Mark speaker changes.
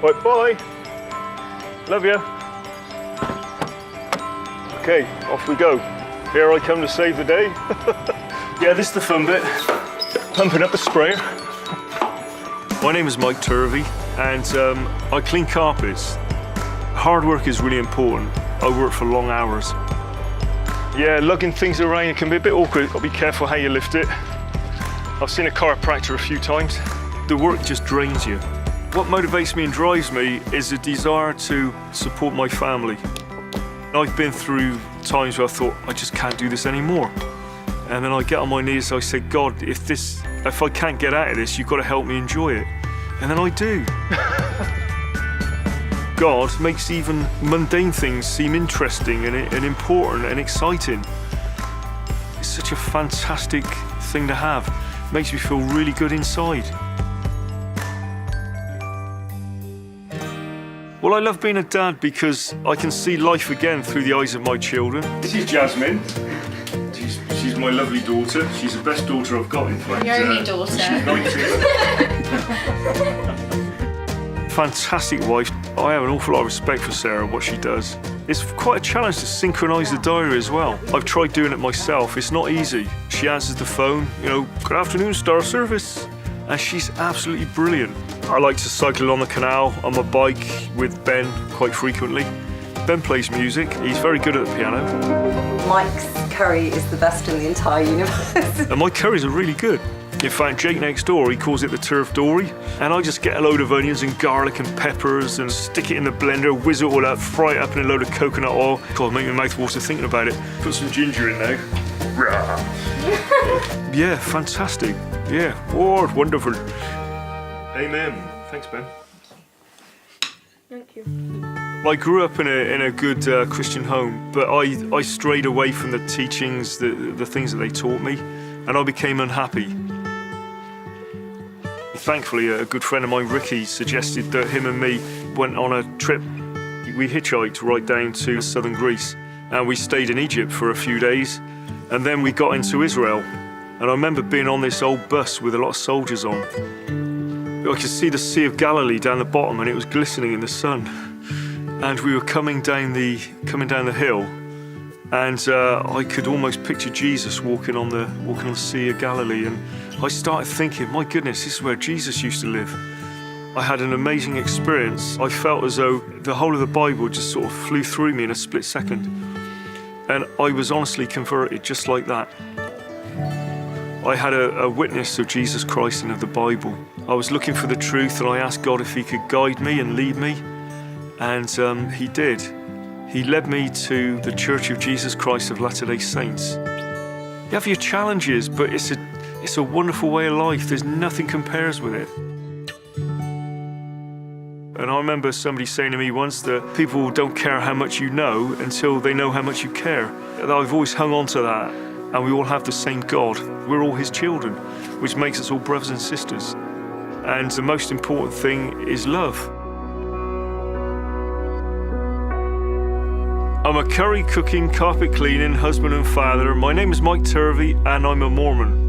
Speaker 1: Right, bye. Love you. Okay, off we go. Here I come to save the day. yeah, this is the fun bit. Pumping up the sprayer. My name is Mike Turvey, and um, I clean carpets. Hard work is really important. I work for long hours. Yeah, lugging things around can be a bit awkward. Got to be careful how you lift it. I've seen a chiropractor a few times. The work just drains you. What motivates me and drives me is a desire to support my family. I've been through times where I thought I just can't do this anymore. And then I get on my knees, I say, God, if this if I can't get out of this, you've got to help me enjoy it. And then I do. God makes even mundane things seem interesting and, and important and exciting. It's such a fantastic thing to have. Makes me feel really good inside. Well, I love being a dad because I can see life again through the eyes of my children. This is Jasmine. She's, she's my lovely daughter. She's the best daughter I've got, in fact.
Speaker 2: Your only
Speaker 1: Uh,
Speaker 2: daughter.
Speaker 1: She's 19. Fantastic wife. I have an awful lot of respect for Sarah, what she does. It's quite a challenge to synchronise the diary as well. I've tried doing it myself. It's not easy. She answers the phone, you know, good afternoon, Star Service. And she's absolutely brilliant. I like to cycle along the canal on my bike with Ben quite frequently. Ben plays music. He's very good at the piano.
Speaker 3: Mike's curry is the best in the entire universe.
Speaker 1: And my curries are really good. In fact, Jake next door, he calls it the turf dory. And I just get a load of onions and garlic and peppers and stick it in the blender, whiz it all up, fry it up in a load of coconut oil. God, make my mouth water thinking about it. Put some ginger in there. Rah. Yeah, fantastic. Yeah, oh, wonderful. Amen. Thanks, Ben.
Speaker 2: Thank you.
Speaker 1: I grew up in a, in a good uh, Christian home, but I, I strayed away from the teachings, the, the things that they taught me, and I became unhappy. Thankfully, a good friend of mine, Ricky, suggested that him and me went on a trip. We hitchhiked right down to southern Greece, and we stayed in Egypt for a few days, and then we got into Israel. And I remember being on this old bus with a lot of soldiers on. I could see the Sea of Galilee down the bottom, and it was glistening in the sun and we were coming down the coming down the hill, and uh, I could almost picture Jesus walking on the walking on the Sea of Galilee, and I started thinking, my goodness, this is where Jesus used to live. I had an amazing experience. I felt as though the whole of the Bible just sort of flew through me in a split second, and I was honestly converted just like that. I had a, a witness of Jesus Christ and of the Bible. I was looking for the truth, and I asked God if He could guide me and lead me. And um, he did. He led me to the Church of Jesus Christ of Latter day Saints. You have your challenges, but it's a, it's a wonderful way of life. There's nothing compares with it. And I remember somebody saying to me once that people don't care how much you know until they know how much you care. And I've always hung on to that. And we all have the same God. We're all His children, which makes us all brothers and sisters. And the most important thing is love. I'm a curry cooking, carpet cleaning husband and father. My name is Mike Turvey, and I'm a Mormon.